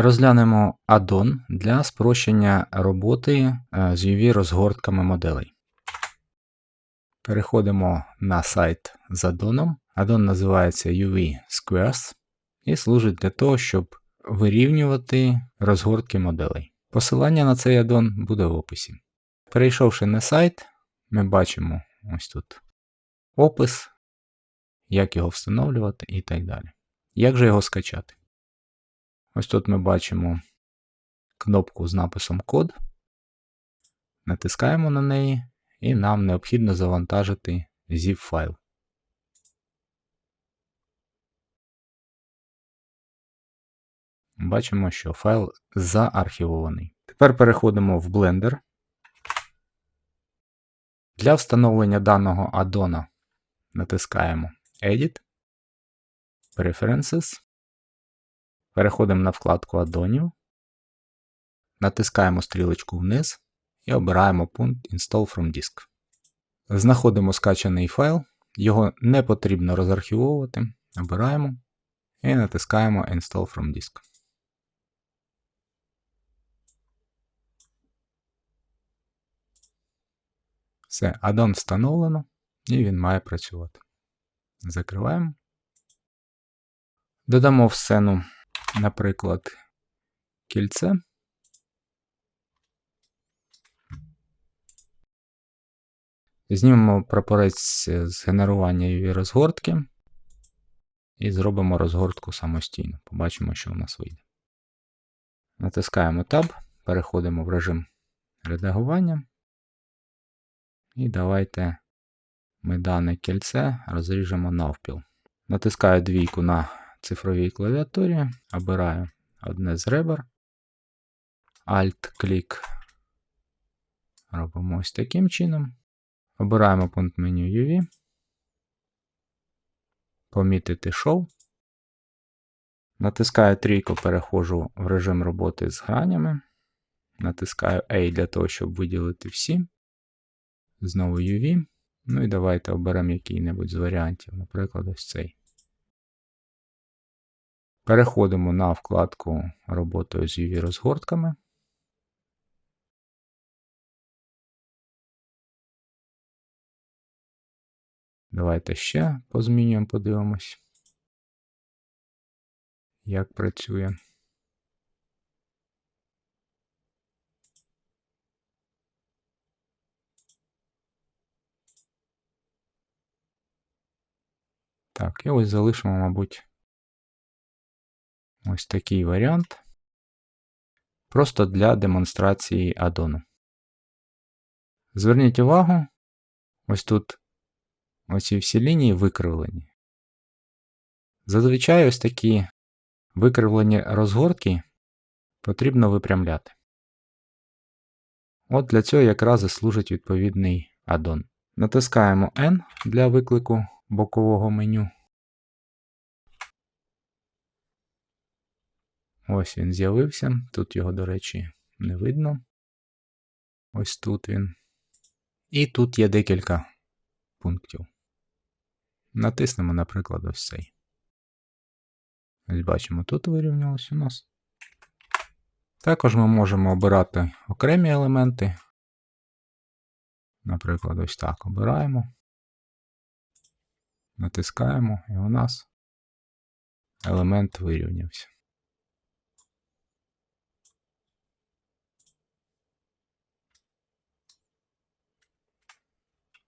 Розглянемо аддон для спрощення роботи е, з UV-розгортками моделей. Переходимо на сайт з аддоном. Аддон називається UV Squares і служить для того, щоб вирівнювати розгортки моделей. Посилання на цей аддон буде в описі. Перейшовши на сайт, ми бачимо ось тут опис, як його встановлювати і так далі. Як же його скачати? Ось тут ми бачимо кнопку з написом код. Натискаємо на неї, і нам необхідно завантажити zip файл. Бачимо, що файл заархівований. Тепер переходимо в Blender. Для встановлення даного аддона натискаємо Edit, Preferences. Переходимо на вкладку аддонів, натискаємо стрілочку вниз і обираємо пункт Install from Disk. Знаходимо скачаний файл, його не потрібно розархівовувати. Обираємо і натискаємо Install from Disk. Все, аддон встановлено і він має працювати. Закриваємо. Додамо в сцену, наприклад, кільце. Знімемо прапорець з генерування UV розгортки і зробимо розгортку самостійно. Побачимо, що у нас вийде. Натискаємо Tab, переходимо в режим редагування. І давайте ми дане кільце розріжемо навпіл. Натискаю двійку на цифровій клавіатурі, обираю одне з ребер. Alt-клік. Робимо ось таким чином. Обираємо пункт меню UV. Помітити Show. Натискаю трійку, переходжу в режим роботи з гранями. Натискаю A для того, щоб виділити всі. Знову UV. Ну і давайте оберемо який-небудь з варіантів, наприклад, ось цей. Переходимо на вкладку роботою з UV розгортками. Давайте ще позмінюємо, подивимось, як працює. Так, і ось залишимо, мабуть, ось такий варіант. Просто для демонстрації аддону. Зверніть увагу, ось тут оці всі лінії викривлені. Зазвичай ось такі викривлені розгортки потрібно випрямляти. От для цього якраз і служить відповідний аддон. Натискаємо N для виклику бокового меню. Ось він з'явився. Тут його, до речі, не видно. Ось тут він. І тут є декілька пунктів. Натиснемо, наприклад, ось цей. Ось бачимо, тут вирівнялось у нас. Також ми можемо обирати окремі елементи. Наприклад, ось так обираємо. Натискаємо, і у нас елемент вирівнявся.